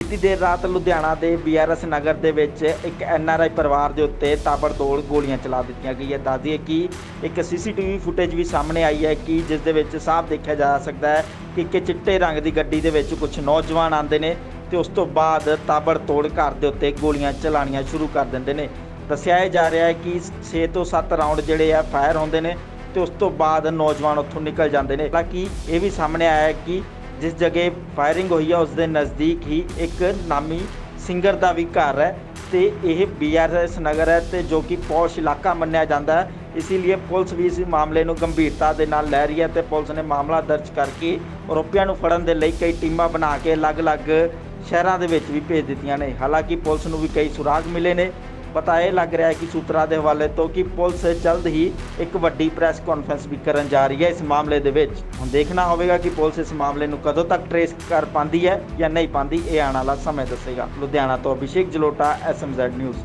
ਬੀਤੀ ਦੇਰ ਰਾਤ ਲੁਧਿਆਣਾ ਦੇ ਬੀਆਰਐਸ ਨਗਰ ਦੇ ਵਿੱਚ ਇੱਕ ਐਨਆਰਆਈ ਪਰਿਵਾਰ ਦੇ ਉੱਤੇ ਤਾਬੜਤੋੜ ਗੋਲੀਆਂ ਚਲਾ ਦਿੱਤੀਆਂ ਗਈਆਂ। ਦੱਸ ਕਿ ਇੱਕ ਸੀਸੀਟੀਵੀ ਫੁਟੇਜ ਵੀ ਸਾਹਮਣੇ ਆਈ ਹੈ ਕਿ ਜਿਸ ਦੇ ਵਿੱਚ ਸਾਫ਼ ਦੇਖਿਆ ਜਾ ਸਕਦਾ ਹੈ ਕਿ ਇੱਕ ਚਿੱਟੇ ਰੰਗ ਦੀ ਗੱਡੀ ਦੇ ਵਿੱਚ ਕੁਝ ਨੌਜਵਾਨ ਆਉਂਦੇ ਨੇ ਤੇ ਉਸ ਤੋਂ ਬਾਅਦ ਤਾਬੜਤੋੜ ਘਰ ਦੇ ਉੱਤੇ ਗੋਲੀਆਂ ਚਲਾਉਣੀਆਂ ਸ਼ੁਰੂ ਕਰ ਦਿੰਦੇ ਨੇ। ਦੱਸਿਆ ਜਾ ਰਿਹਾ ਹੈ ਕਿ 6 ਤੋਂ 7 ਰਾਉਂਡ ਜਿਹੜੇ ਆ ਫਾਇਰ ਹੁੰਦੇ ਨੇ ਤੇ ਉਸ ਤੋਂ ਬਾਅਦ ਨੌਜਵਾਨ ਉੱਥੋਂ ਨਿਕਲ ਜਾਂਦੇ ਨੇ। ਹਾਲਾਂਕਿ ਇਹ ਵੀ ਸਾਹਮਣੇ ਆਇਆ ਹੈ ਕਿ ਜਿਸ ਜਗ੍ਹਾ ਫਾਇਰਿੰਗ ਹੋਈ ਹੈ ਉਸ ਦੇ ਨਜ਼ਦੀਕ ਹੀ ਇੱਕ ਨਾਮੀ ਸਿੰਗਰ ਦਾ ਵੀ ਘਰ ਹੈ ਤੇ ਇਹ ਬੀਆਰਐਸ ਨਗਰ ਹੈ ਤੇ ਜੋ ਕਿ ਪੌਸ਼ ਇਲਾਕਾ ਮੰਨਿਆ ਜਾਂਦਾ ਹੈ। ਇਸੇ ਲਈ ਪੁਲਿਸ ਵੀ ਇਸ ਮਾਮਲੇ ਨੂੰ ਗੰਭੀਰਤਾ ਦੇ ਨਾਲ ਲੈ ਰਹੀ ਹੈ ਤੇ ਪੁਲਿਸ ਨੇ ਮਾਮਲਾ ਦਰਜ ਕਰਕੇ ਆਰੋਪੀਆਂ ਨੂੰ ਫੜਨ ਦੇ ਲਈ ਕਈ ਟੀਮਾਂ ਬਣਾ ਕੇ ਅਲੱਗ-ਅਲੱਗ ਸ਼ਹਿਰਾਂ ਦੇ ਵਿੱਚ ਵੀ ਭੇਜ ਦਿੱਤੀਆਂ ਨੇ। ਹਾਲਾਂਕਿ ਪੁਲਿਸ ਨੂੰ ਵੀ ਕਈ ਸੁਰਾਗ ਮਿਲੇ ਨੇ। ਪਤਾ ਇਹ ਲੱਗ ਰਿਹਾ ਹੈ ਕਿ ਸੂਤਰਾਂ ਦੇ ਹਵਾਲੇ ਤੋਂ ਕਿ ਪੁਲਿਸ ਜਲਦ ਹੀ ਇੱਕ ਵੱਡੀ ਪ੍ਰੈਸ ਕਾਨਫਰੰਸ ਵੀ ਕਰਨ ਜਾ ਰਹੀ ਹੈ। ਇਸ ਮਾਮਲੇ ਦੇ ਵਿੱਚ ਹੁਣ ਦੇਖਣਾ ਹੋਵੇਗਾ ਕਿ ਪੁਲਿਸ ਇਸ ਮਾਮਲੇ ਨੂੰ ਕਦੋਂ ਤੱਕ ਟਰੇਸ ਕਰ ਪਾਉਂਦੀ ਹੈ ਜਾਂ ਨਹੀਂ ਪਾਉਂਦੀ, ਇਹ ਆਉਣ ਵਾਲਾ ਸਮੇਂ ਦੱਸੇਗਾ। ਲੁਧਿਆਣਾ ਤੋਂ ਅਭਿਸ਼ੇਕ ਜਲੋਟਾ ਐਸਐਮਜ਼ੈਡ ਨਿਊਜ਼